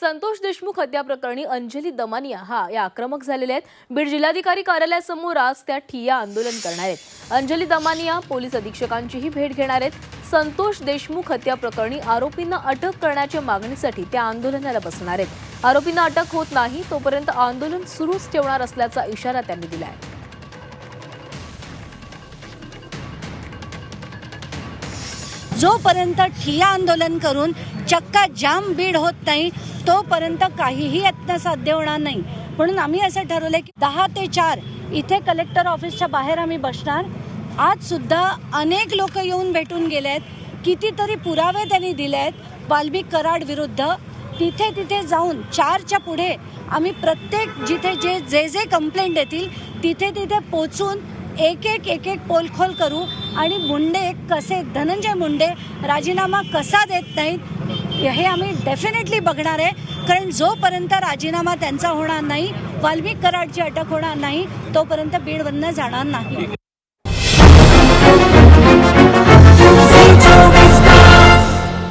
संतोष देशमुख हत्या प्रकरणी अंजली दमानिया हा या आक्रमक झालेल्या आहेत. बीड जिल्हाधिकारी कार्यालयासमोर आज त्या ठिय्या आंदोलन करणार आहेत. अंजली दमानिया पोलीस अधीक्षकांचीही भेट घेणार आहेत. संतोष देशमुख हत्या प्रकरणी आरोपींना अटक करण्याच्या मागणीसाठी त्या आंदोलनाला बसणार आहेत. आरोपींना अटक होत नाही तोपर्यंत आंदोलन सुरूच ठेवणार असल्याचा इशारा त्यांनी दिला आहे जोपर्यंत ठिया आंदोलन करून चक्का जाम बीड होत नाही तोपर्यंत काहीही यत्न साध्य होणार नाही. म्हणून आम्ही असं ठरवलंय की दहा ते चार इथे कलेक्टर ऑफिसच्या बाहेर आम्ही बसणार. आज सुद्धा अनेक लोक येऊन भेटून गेले आहेत कितीतरी पुरावे त्यांनी दिले आहेत वाल्मी कराड विरुद्ध. तिथे तिथे जाऊन चारच्या पुढे आम्ही प्रत्येक जिथे जे जे जे कंप्लेंट येतील तिथे तिथे पोचून एक एक एक एक पोलखोल करू. आणि मुंडे कसे धनंजय मुंडे राजीनामा कसा देत नाहीत हे आम्ही डेफिनेटली बघणार आहे. कारण जोपर्यंत राजीनामा त्यांचा होणार नाही वाल्मिक कराडची अटक होणार नाही तोपर्यंत बीड बंद जाणार नाही.